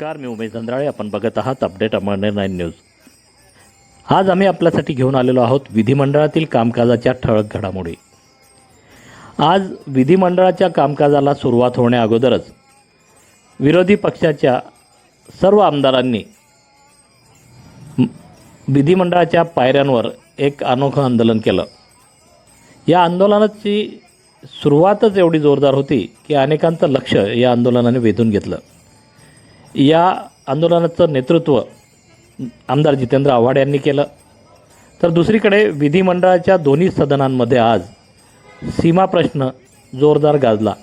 नमस्कार मी उमेश धंद्राळे आपण बघत आहात अपडेट अमळनेर नाईन न्यूज. आज आम्ही आपल्यासाठी घेऊन आलेलो आहोत विधिमंडळातील कामकाजाच्या ठळक घडामोडी. आज विधिमंडळाच्या कामकाजाला सुरुवात होण्याअगोदरच विरोधी पक्षाच्या सर्व आमदारांनी विधिमंडळाच्या पायऱ्यांवर एक अनोखं आंदोलन केलं. या आंदोलनाची सुरुवातच एवढी जोरदार होती की अनेकांचं लक्ष या आंदोलनाने वेधून घेतलं. या आंदोलनाचं नेतृत्व आमदार जितेंद्र आव्हाड यांनी केलं. तर दुसरीकडे विधिमंडळाच्या दोन्ही सदनांमध्ये आज सीमा प्रश्न जोरदार गाजला.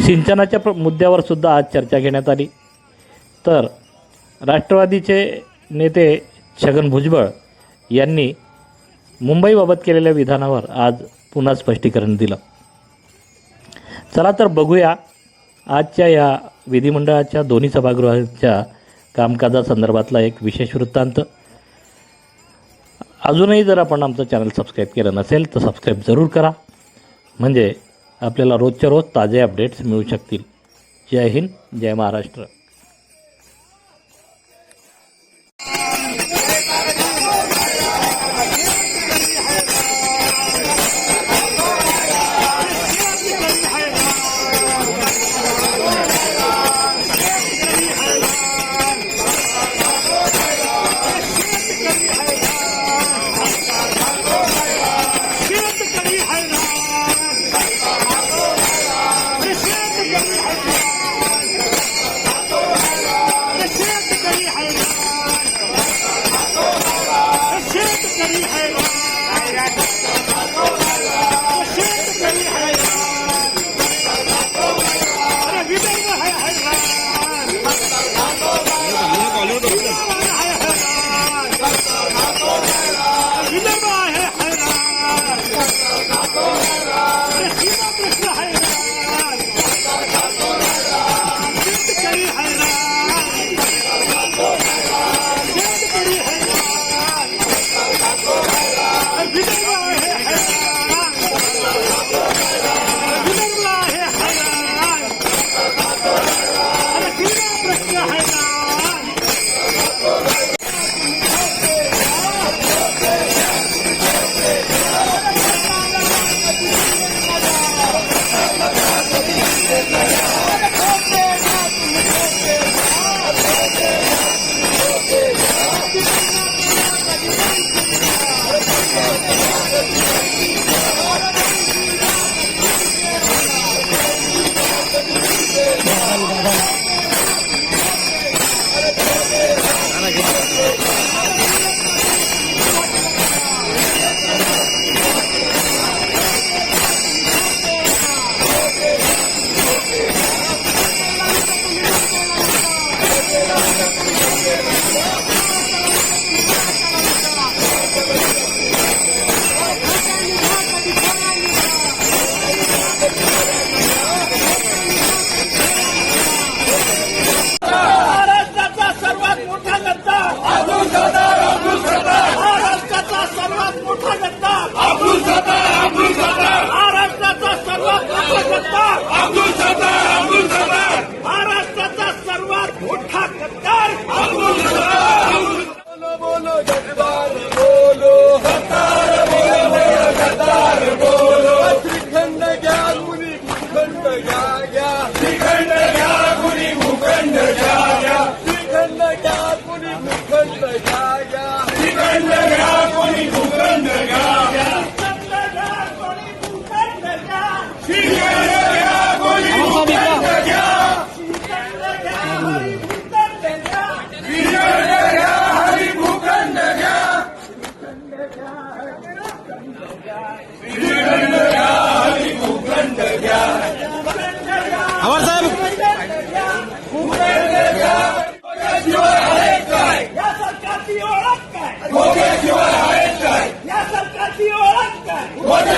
सिंचनाच्या प्र मुद्द्यावर सुद्धा आज चर्चा घेण्यात आली. तर राष्ट्रवादीचे नेते छगन भुजबळ यांनी मुंबईबाबत केलेल्या विधानावर आज पुन्हा स्पष्टीकरण दिलं. चला तर बघूया आजच्या या विधिमंडळाच्या दोन्ही सभागृहाच्या कामकाजासंदर्भातला एक विशेष वृत्तांत. अजूनही जर आपण आमचं चॅनल सबस्क्राईब केलं नसेल तर सबस्क्राईब जरूर करा. म्हणजे आपल्याला रोजच्या रोज ताजे अपडेट्स मिळू शकतील. जय हिंद जय महाराष्ट्र. What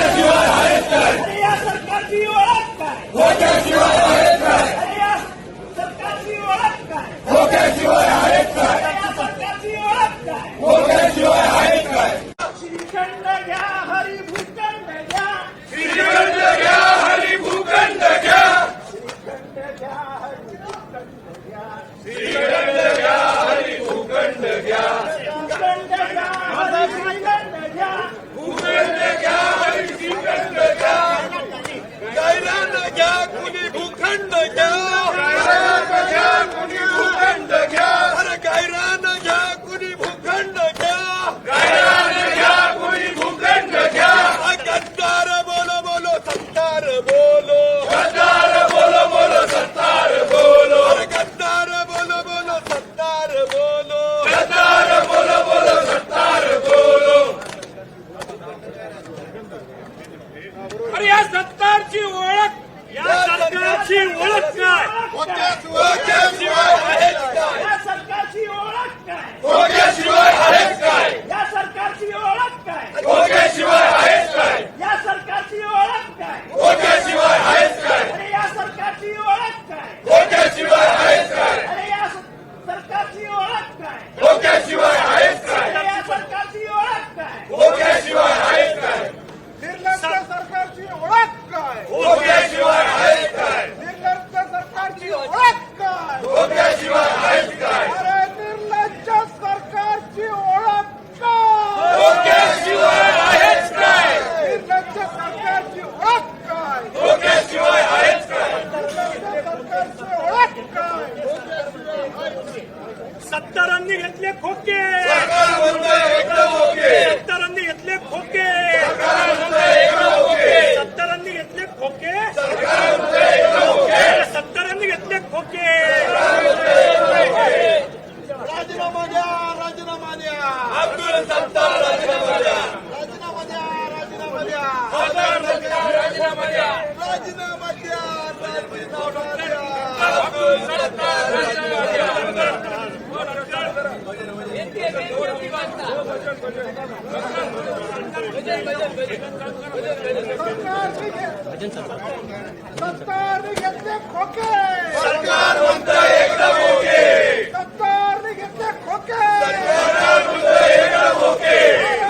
सत्तार ने घेतले खोके सरकार म्हणतं एकदम ओके सत्तार ने घेतले खोके सरकार म्हणतं एकदम ओके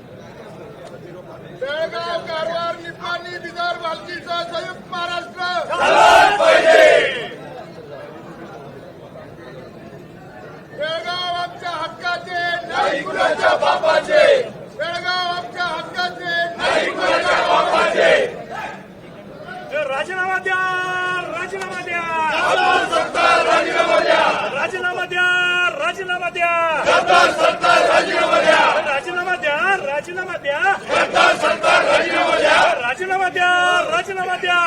बेळगाव कारवार निपाणी बिदार भालकीचा संयुक्त महाराष्ट्र. बेळगाव आमच्या हक्काचे नाही कुणाच्या बापाचे. बेळगाव आमच्या हक्काचे नाही कुणाच्या बापाचे. राजीनामा द्या राजीनामा द्या सरकार राजीनामा द्या राजीनामा द्या राजीनामा द्या सरकार राजीनामा द्या राजीनामा द्या राजीनामा द्या सरकार राजीनामा द्या राजीनामा द्या राजीनामा द्या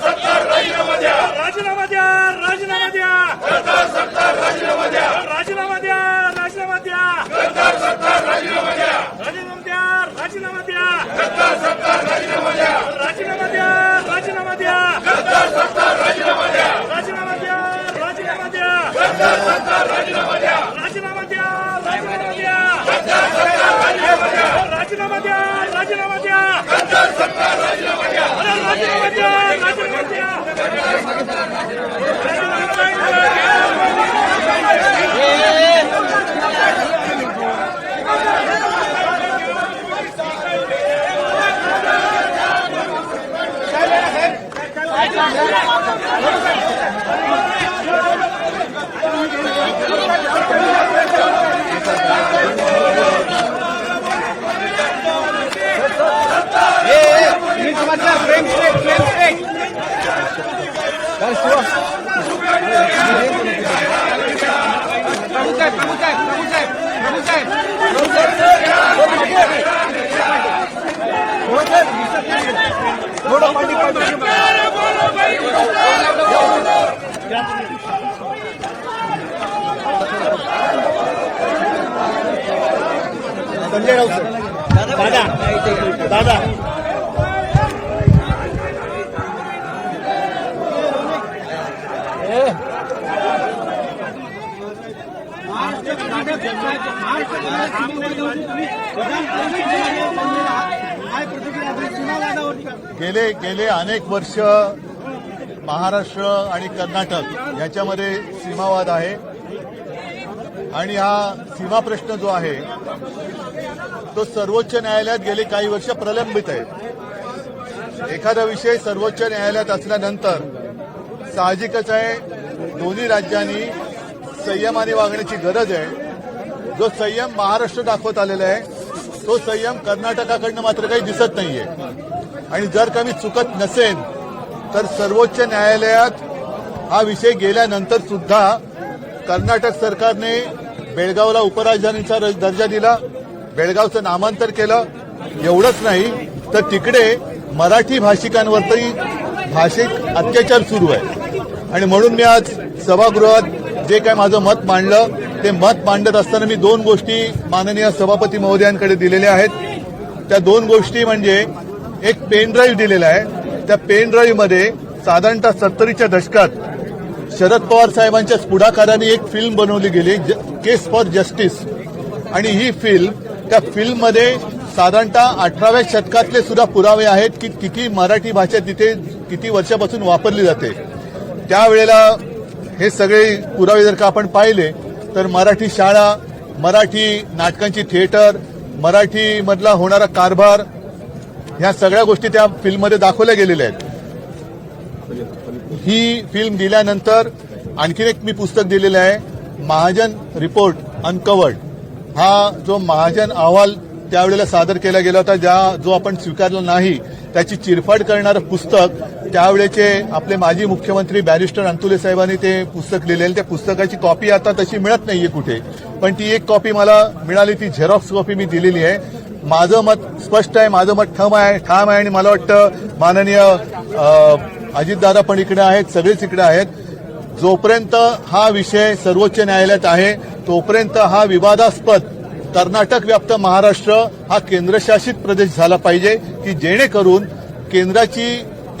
सरकार राजीनामा द्या राजीनामा द्या राजीनामा द्या सरकार राजीनामा द्या राजीनामा द्या राजीनामा द्या सरकार राजीनामा द्या राजीनामा द्या. सत्तर सत्तर राजीनामा द्या राजीनामा द्या. राजीनामा द्या सत्तर सत्तर राजीनामा द्या. राजीनामा द्या राजीनामा द्या. सत्तर सत्तर राजीनामा द्या राजीनामा द्या. राजीनामा द्या सत्तर सत्तर राजीनामा द्या राजीनामा द्या राजीनामा द्या सत्तर सत्तर राजीनामा द्या राजीनामा द्या राजीनामा द्या. संजय राऊत दादा. दादा. गेले गेले अनेक वर्ष महाराष्ट्र आणि कर्नाटक याच्यामध्ये सीमावाद आहे. आणि हा सीमा प्रश्न जो आहे तो सर्वोच्च न्यायालयात गेले काही वर्ष प्रलंबित आहे. एखादा विषय सर्वोच्च न्यायालयात असल्यानंतर साहजिकच आहे दोन्ही राज्यांनी संयमाने वागण्याची गरज आहे. जो संयम महाराष्ट्र दाखवत आलेला आहे तो संयम कर्नाटकाकडनं मात्र काही दिसत नाहीये. आणि जर का मी चुकत नसेन तर सर्वोच्च न्यायालयात हा विषय गेल्यानंतर सुद्धा कर्नाटक सरकारने बेळगावला उपराजधानीचा दर्जा दिला. बेळगावचं नामांतर केलं एवढंच नाही तर तिकडे मराठी भाषिकांवरती भाषिक अत्याचार सुरू आहे. आणि म्हणून मी आज सभागृहात जे काय माझं मत मांडलं ते मत मांडत असताना मी दोन गोष्टी माननीय सभापती महोदयांकडे दिलेल्या आहेत. त्या दोन गोष्टी म्हणजे एक पेन ड्राईव्ह दिलेला आहे. त्या पेन ड्राईव्हमध्ये साधारणतः सत्तरीच्या दशकात शरद पवार साहेबांच्या पुढाकाराने एक फिल्म बनवली गेली केस फॉर जस्टिस. आणि ही फिल्म त्या फिल्ममध्ये साधारणतः अठराव्या शतकातले सुद्धा पुरावे आहेत की किती मराठी भाषा तिथे किती वर्षापासून वापरली जाते. त्यावेळेला हे सगळे पुरावे जर का आपण पाहिले तर मराठी शाळा मराठी नाटकांची थिएटर मराठीमधला होणारा कारभार ह्या सगळ्या गोष्टी त्या फिल्ममध्ये दाखवल्या गेलेल्या आहेत. ही फिल्म दिल्यानंतर आणखीन एक मी पुस्तक दिलेलं आहे महाजन रिपोर्ट अनकवर्ड हा जो महाजन अहवाल त्यावेळेला सादर केला गेला होता ज्या जो आपण स्वीकारला नाही त्याची चिरफाड करणारं पुस्तक त्यावेळेचे आपले माजी मुख्यमंत्री बॅरिस्टर अंतुले साहेबांनी ते पुस्तक लिहिलेलं त्या पुस्तकाची कॉपी आता तशी मिळत नाहीये कुठे. पण ती एक कॉपी मला मिळाली ती झेरॉक्स कॉपी मी दिलेली आहे. माझं मत स्पष्ट आहे माझं मत ठाम आहे ठाम आहे आणि मला वाटतं माननीय अजितदादा पण इकडे आहेत सगळेच इकडे आहेत. जोपर्यंत हा विषय सर्वोच्च न्यायालयात आहे तोपर्यंत हा विवादास्पद कर्नाटक व्याप्त महाराष्ट्र हा केंद्रशासित प्रदेश झाला पाहिजे की जेणेकरून केंद्राची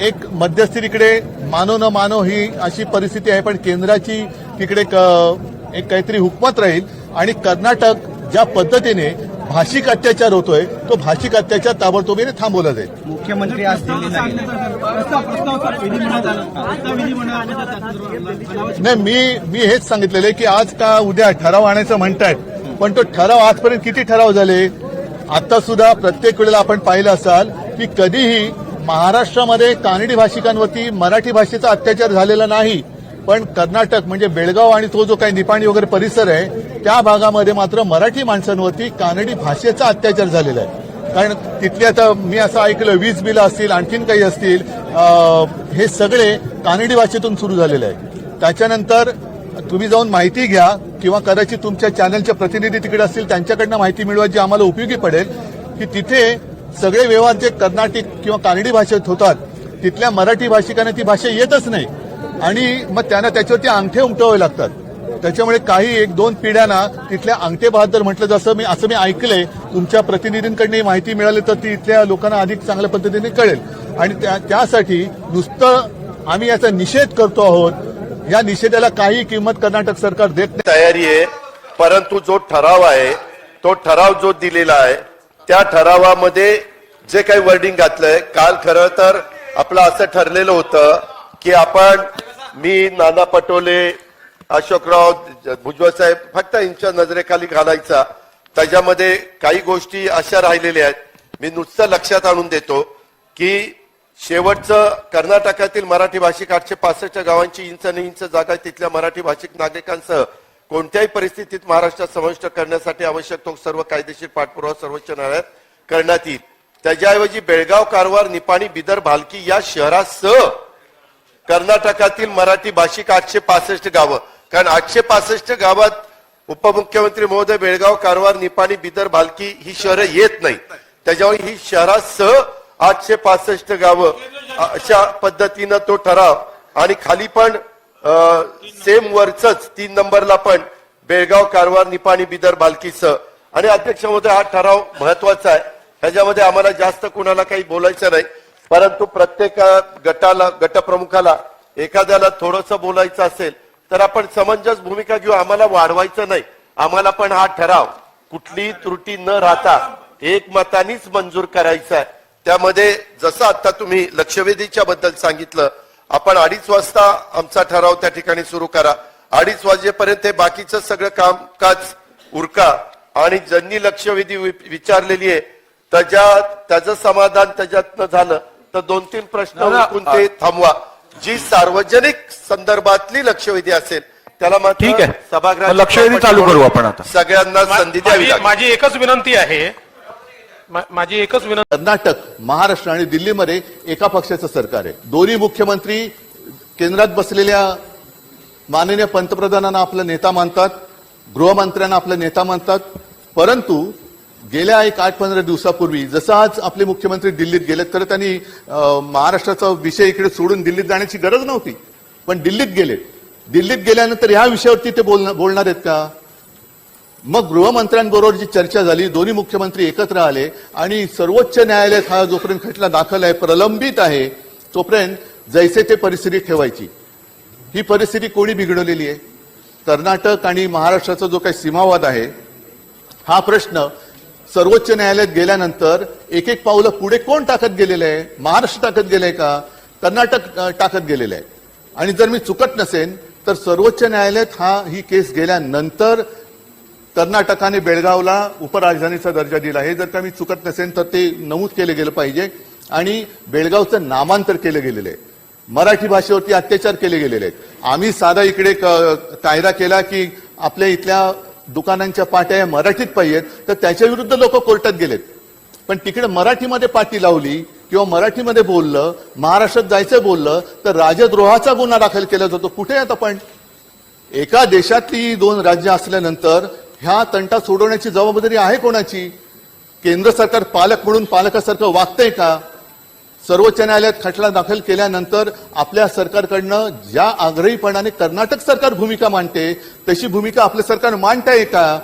एक मध्यस्थी तिकडे मानो न मानो ही अशी परिस्थिती आहे पण केंद्राची तिकडे क- एक काहीतरी हुकमत राहील. आणि कर्नाटक ज्या पद्धतीने भाषिक अत्याचार होतोय तो भाषिक अत्याचार ताबडतोबीने थांबवला जाईल. मुख्यमंत्री आज नाही मी मी हेच सांगितलेलं आहे की आज का उद्या ठराव आणायचं म्हणतायत पण तो ठराव आजपर्यंत किती ठराव झाले? आता सुद्धा प्रत्येक वेळेला आपण पाहिलं असाल की कधीही महाराष्ट्रामध्ये कानडी भाषिकांवरती मराठी भाषेचा अत्याचार झालेला नाही. पण कर्नाटक म्हणजे बेळगाव आणि तो जो काही निपाणी वगैरे परिसर आहे त्या भागामध्ये मात्र मराठी माणसांवरती कानडी भाषेचा अत्याचार झालेला आहे. कारण तिथले आता मी असं ऐकलं वीज बिलं असतील आणखीन काही असतील हे सगळे कानडी भाषेतून सुरू झालेले आहे. त्याच्यानंतर तुम्ही जाऊन माहिती घ्या किंवा कदाचित तुमच्या चॅनलचे प्रतिनिधी तिकडे असतील त्यांच्याकडनं माहिती मिळवा जी आम्हाला उपयोगी पडेल की तिथे सगळे व्यवहार जे कर्नाटिक किंवा कानडी भाषेत होतात तिथल्या मराठी भाषिकांना ती भाषा येतच नाही. आणि मग त्यांना त्याच्यावरती अंगठे उमटवावे लागतात. त्याच्यामुळे काही एक दोन पिढ्यांना तिथल्या अंगठे बहादर म्हटलं जसं मी असं मी ऐकलंय. तुमच्या प्रतिनिधींकडनं ही माहिती मिळाली तर ती इथल्या लोकांना अधिक चांगल्या पद्धतीने कळेल. आणि त्या- त्यासाठी नुसतं आम्ही याचा निषेध करतो आहोत. या निषेधाला काही किंमत कर्नाटक सरकार देत नाही. तयारी आहे. परंतु जो ठराव आहे तो ठराव जो दिलेला आहे त्या ठरावामध्ये जे काही वर्डिंग घातलंय काल खरं तर आपलं असं ठरलेलं होतं की आपण मी नाना पटोले अशोकराव भुजबळ साहेब फक्त यांच्या नजरेखाली घालायचा. त्याच्यामध्ये काही गोष्टी अशा राहिलेल्या आहेत. मी नुसतं लक्षात आणून देतो की शेवटचं कर्नाटकातील मराठी भाषिक आठशे पासष्ट गावांची इंच आणि इंच जागा तिथल्या मराठी भाषिक नागरिकांसह कोणत्याही परिस्थितीत महाराष्ट्रात समाविष्ट करण्यासाठी आवश्यक तो सर्व कायदेशीर पाठपुरावा सर्वोच्च न्यायालयात करण्यात येईल. त्याच्याऐवजी बेळगाव कारवार निपाणी बिदर भालकी या शहरासह कर्नाटकातील मराठी भाषिक आठशे पासष्ट गावं. कारण आठशे पासष्ट गावात उपमुख्यमंत्री महोदय बेळगाव कारवार निपाणी बिदर भालकी ही शहरं येत नाही. त्याच्यामुळे ही शहरासह आठशे पासष्ट गावं अशा पद्धतीनं तो ठराव. आणि खाली पण सेम वरच तीन नंबरला पण बेळगाव कारवार निपाणी बिदर भालकीसह. आणि अध्यक्ष महोदय हा ठराव महत्त्वाचा आहे. ह्याच्यामध्ये आम्हाला जास्त कुणाला काही बोलायचं नाही. परंतु प्रत्येक गटाला गटप्रमुखाला एखाद्याला थोडंसं बोलायचं असेल तर आपण समंजस भूमिका घेऊ. आम्हाला वाढवायचं नाही. आम्हाला पण हा ठराव. कुठलीही त्रुटी न राहता एकमतानीच मंजूर करायचा आहे. त्यामध्ये जसं आता तुम्ही लक्षवेधीच्या बद्दल सांगितलं आपण अडीच वाजता आमचा ठराव त्या ठिकाणी सुरू करा. अडीच वाजेपर्यंत हे बाकीचं सगळं कामकाज उरका. आणि ज्यांनी लक्षवेधी वि- विचारलेली आहे त्याच्यात त्याचं समाधान त्याच्यातनं झालं. तर दोन तीन प्रश्न ते थांबवा. जी सार्वजनिक संदर्भातली लक्षवेधी असेल त्याला मात्र ठीक आहे. सभागृहात मग लक्षवेधी चालू करू आपण आता. सगळ्यांना संधी द्यावी माझी एकच विनंती आहे. माझी एकच विनंती कर्नाटक महाराष्ट्र आणि दिल्लीमध्ये एका पक्षाचं सरकार आहे. दोन्ही मुख्यमंत्री केंद्रात बसलेल्या माननीय पंतप्रधानांना आपला नेता मानतात गृहमंत्र्यांना आपला नेता मानतात परंतु गेल्या एक आठ पंधरा दिवसापूर्वी जसं आज आपले मुख्यमंत्री दिल्लीत गेलेत तर त्यांनी महाराष्ट्राचा विषय इकडे सोडून दिल्लीत जाण्याची गरज नव्हती. पण दिल्लीत गेलेत. दिल्लीत गेल्यानंतर ह्या विषयावरती ते बोलणार बोलणार आहेत का? मग गृहमंत्र्यांबरोबर जी चर्चा झाली दोन्ही मुख्यमंत्री एकत्र आले आणि सर्वोच्च न्यायालयात हा जोपर्यंत खटला दाखल आहे प्रलंबित आहे तोपर्यंत जैसे ते परिस्थिती ठेवायची. ही परिस्थिती कोणी बिघडवलेली आहे? कर्नाटक आणि महाराष्ट्राचा जो काही सीमावाद आहे हा प्रश्न सर्वोच्च न्यायालयात गेल्यानंतर एक एक पावलं पुढे कोण टाकत गेलेलं आहे? महाराष्ट्र टाकत गेले का? कर्नाटक टाकत गेलेलं आहे. आणि जर मी चुकत नसेन तर सर्वोच्च न्यायालयात हा ही केस गेल्यानंतर कर्नाटकाने बेळगावला उपराजधानीचा दर्जा दिला. हे जर का मी चुकत नसेल तर ते नमूद केलं गेलं पाहिजे. आणि बेळगावचं नामांतर केलं गेलेलं आहे. मराठी भाषेवरती अत्याचार केले गेलेले आहेत. आम्ही साधा इकडे क- कायदा केला की आपल्या इथल्या दुकानांच्या पाट्या या मराठीत पाहिजेत तर त्याच्या विरुद्ध लोक कोर्टात गेलेत. पण तिकडे मराठीमध्ये पाटी लावली किंवा मराठीमध्ये बोललं महाराष्ट्रात जायचं बोललं तर राजद्रोहाचा गुन्हा दाखल केला जातो. कुठे आहेत आपण एका देशातली दोन राज्य असल्यानंतर ह्या तंटा सोडवण्याची जबाबदारी आहे कोणाची? केंद्र सरकार पालक म्हणून पालकासारखं वागतंय का? सर्वोच्च न्यायालयात खटला दाखल केल्यानंतर आपल्या सरकारकडनं ज्या आग्रहीपणाने कर्नाटक सरकार भूमिका मांडते तशी भूमिका आपलं सरकार मांडताय का?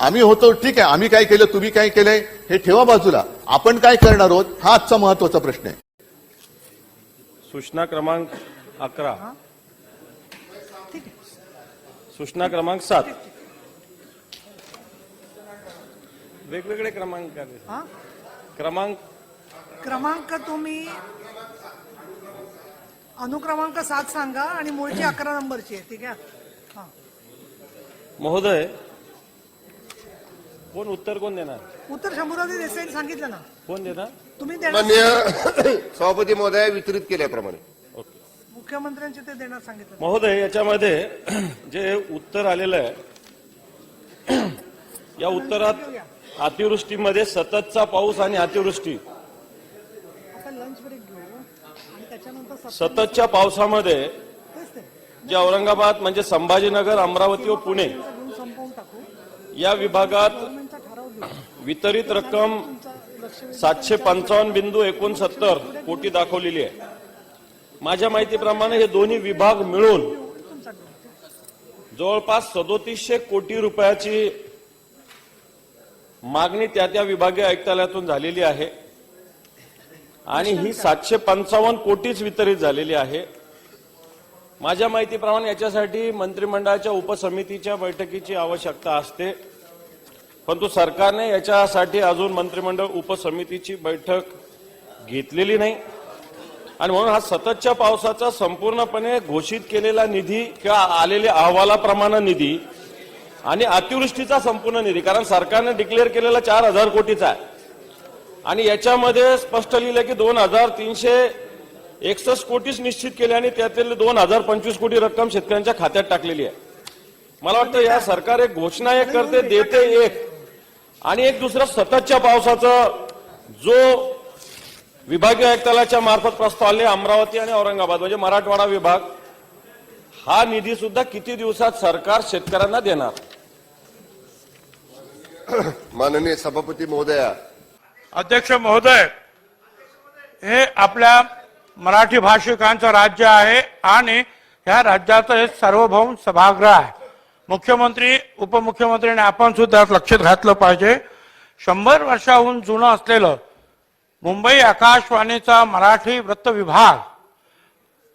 आम्ही होतो ठीक आहे. आम्ही काय केलं तुम्ही काय केलंय हे ठेवा बाजूला. आपण काय करणार आहोत हा आजचा महत्त्वाचा प्रश्न आहे. सूचना क्रमांक अकरा. सूचना क्रमांक सात. वेगवेगळे क्रमांक. आहेत. हा? क्रमांक क्रमांक तुम्ही अनुक्रमांक सात सांगा आणि मूळची अकरा नंबरची आहे ठीक आहे? हा. महोदय कोण उत्तर कोण देणार? उत्तर शंभूराजी देसाईंनी सांगितलं ना. कोण देणार? तुम्ही देणार? मान्य सभापती महोदय वितरित केल्याप्रमाणे. ओके. मुख्यमंत्र्यांचे ते देणार सांगितलं. महोदय याच्यामध्ये जे उत्तर आलेलं आहे या उत्तरात अतिवृष्टीमध्ये सततचा पाऊस आणि अतिवृष्टी आपण लंच ब्रेक घेऊ आणि त्याच्यानंतर सत्तर- सततच्या पावसामध्ये जे औरंगाबाद म्हणजे संभाजीनगर अमरावती व पुणे या विभागात वितरित रक्कम सातशे पंचावन्न बिंदू एकोणसत्तर कोटी दाखवलेली आहे. माझ्या माहितीप्रमाणे हे दोन्ही विभाग मिळून जवळपास सदोतीसशे कोटी रुपयाची मागणी त्या त्या विभागीय आयुक्तालयातून झालेली आहे. आणि ही सातशे पंचावन्न कोटीच वितरित झालेली आहे. माझ्या माहितीप्रमाणे याच्यासाठी मंत्रिमंडळाच्या उपसमितीच्या बैठकीची आवश्यकता असते. परंतु सरकारने याच्यासाठी अजून मंत्रिमंडळ उपसमितीची बैठक घेतलेली नाही. आणि म्हणून हा सततच्या पावसाचा संपूर्णपणे घोषित केलेला निधी किंवा आलेल्या अहवालाप्रमाणे निधी आणि अतिवृष्टीचा संपूर्ण निधी कारण सरकारने डिक्लेअर केलेला चार हजार कोटीचा आहे. आणि याच्यामध्ये स्पष्ट लिहिलं की दोन हजार तीनशे एकसष्ट कोटीच निश्चित केले आणि त्यातील दोन हजार पंचवीस कोटी रक्कम शेतकऱ्यांच्या खात्यात टाकलेली आहे. मला वाटतं या सरकार एक घोषणा एक करते देते एक. आणि एक दुसरं सततच्या पावसाचं जो विभागीय आयुक्तालयाच्या मार्फत प्रस्ताव आले अमरावती आणि औरंगाबाद म्हणजे मराठवाडा विभाग हा निधी सुद्धा किती दिवसात सरकार शेतकऱ्यांना देणार? माननीय सभापती महोदया अध्यक्ष महोदय हे आपल्या मराठी भाषिकांचं राज्य आहे आणि ह्या राज्याचं हे सार्वभौम सभागृह आहे. मुख्यमंत्री उपमुख्यमंत्री आणि आपण सुद्धा लक्षात घातलं पाहिजे. शंभर वर्षाहून जुनं असलेलं मुंबई आकाशवाणीचा मराठी वृत्त विभाग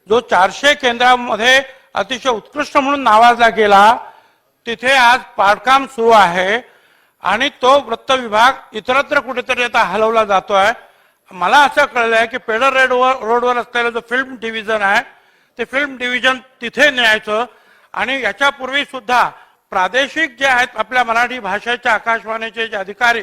जो चारशे केंद्रामध्ये अतिशय उत्कृष्ट म्हणून नावाजला गेला तिथे आज पाडकाम सुरू आहे. आणि तो वृत्त विभाग इतरत्र कुठेतरी आता हलवला जातोय. मला असं कळलं आहे की पेडर रेडवर रोडवर असलेलं जो फिल्म डिव्हिजन आहे ते फिल्म डिव्हिजन तिथे न्यायचं. आणि याच्यापूर्वी सुद्धा प्रादेशिक जे आहेत आपल्या मराठी भाषेच्या आकाशवाणीचे जे अधिकारी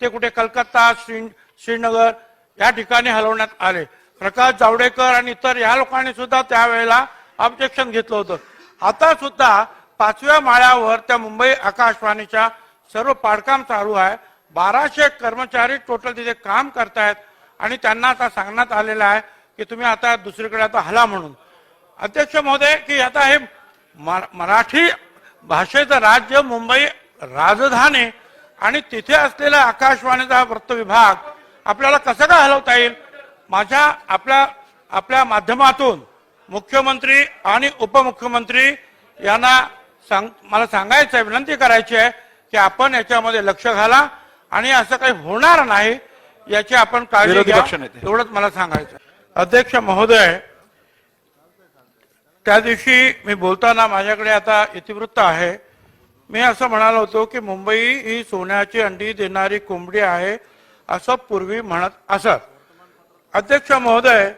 ते कुठे कलकत्ता श्री श्रीनगर या ठिकाणी हलवण्यात आले. प्रकाश जावडेकर आणि इतर या लोकांनी सुद्धा त्यावेळेला ऑब्जेक्शन घेतलं होतं. आता सुद्धा पाचव्या माळ्यावर त्या मुंबई आकाशवाणीच्या सर्व पाडकाम चालू आहे. बाराशे कर्मचारी टोटल तिथे काम करतायत आणि त्यांना आता सांगण्यात आलेलं आहे की तुम्ही आता दुसरीकडे आता हला म्हणून. अध्यक्ष महोदय की आता हे मराठी भाषेचं राज्य मुंबई राजधानी आणि तिथे असलेला आकाशवाणीचा वृत्त विभाग आपल्याला कसं काय हलवता येईल? माझ्या आपल्या आपल्या माध्यमातून मुख्यमंत्री आणि उपमुख्यमंत्री यांना सांग मला सांगायचं आहे विनंती करायची आहे की आपण याच्यामध्ये लक्ष घाला आणि असं काही होणार नाही याची आपण काळजी घ्या. एवढंच मला सांगायचं. अध्यक्ष महोदय त्या दिवशी मी बोलताना माझ्याकडे आता इतिवृत्त आहे. मी असं म्हणालो होतो की मुंबई ही सोन्याची अंडी देणारी कोंबडी आहे असं पूर्वी म्हणत असत. अध्यक्ष महोदय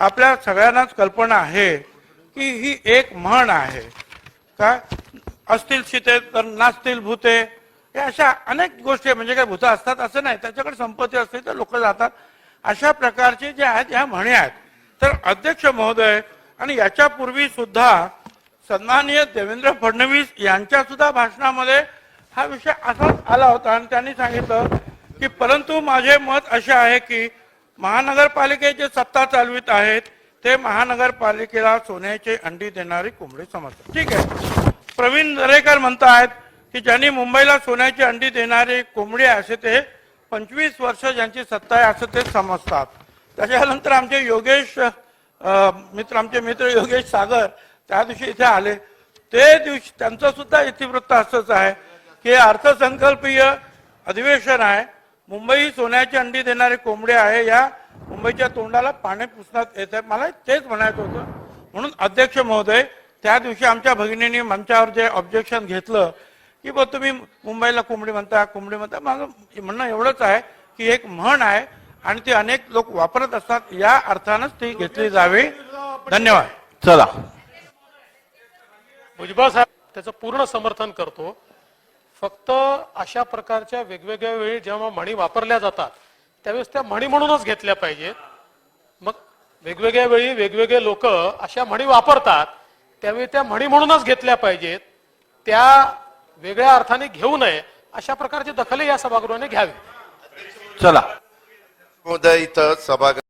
आपल्या सगळ्यांनाच कल्पना आहे की ही एक म्हण आहे. काय? असतील शिते तर नाचतील भूते हे अशा अनेक गोष्टी म्हणजे काय भूत असतात असं नाही. त्याच्याकडे संपत्ती असते तर लोक जातात. अशा प्रकारचे जे आहेत ह्या म्हणे आहेत. तर अध्यक्ष महोदय आणि याच्यापूर्वी सुद्धा सन्माननीय देवेंद्र फडणवीस यांच्या सुद्धा भाषणामध्ये हा विषय असाच आला होता. आणि त्यांनी सांगितलं की परंतु माझे मत असे आहे की महानगरपालिकेचे सत्ता चालवित आहेत ते महानगरपालिकेला सोन्याचे अंडी देणारी कोंबडी समजतात. ठीक आहे. प्रवीण दरेकर आहेत की ज्यांनी मुंबईला सोन्याची अंडी देणारे कोंबडी असे ते पंचवीस वर्ष ज्यांची सत्ता आहे असं ते समजतात. त्याच्यानंतर आमचे योगेश मित्र आमचे मित्र योगेश सागर त्या दिवशी इथे आले. ते दिवशी त्यांचं सुद्धा इतिवृत्त असंच आहे की अर्थसंकल्पीय अधिवेशन आहे. मुंबई सोन्याची अंडी देणारी कोंबडी आहे. या मुंबईच्या तोंडाला पाणी पुसण्यात येत आहे मला तेच म्हणायचं होतं. म्हणून अध्यक्ष महोदय त्या दिवशी आमच्या भगिनींनी मंचावर जे ऑब्जेक्शन घेतलं की बा तुम्ही मुंबईला कोंबडी म्हणता कोंबडी म्हणता माझं म्हणणं एवढंच आहे की एक म्हण आहे आणि ती अनेक लोक वापरत असतात या अर्थानच ती घेतली जावी. धन्यवाद. चला. भुजबळ साहेब त्याचं पूर्ण समर्थन करतो. फक्त अशा प्रकारच्या वेगवेगळ्या वेळी जेव्हा म्हणी वापरल्या जातात त्यावेळेस त्या म्हणी म्हणूनच घेतल्या पाहिजेत. मग वेगवेगळ्या वेळी वेगवेगळे लोक अशा म्हणी वापरतात त्यावेळी त्या म्हणी म्हणूनच घेतल्या पाहिजेत. त्या वेगळ्या अर्थाने घेऊ नये. अशा प्रकारची दखल या सभागृहाने घ्यावी. चला. महोदय इथं सभागृह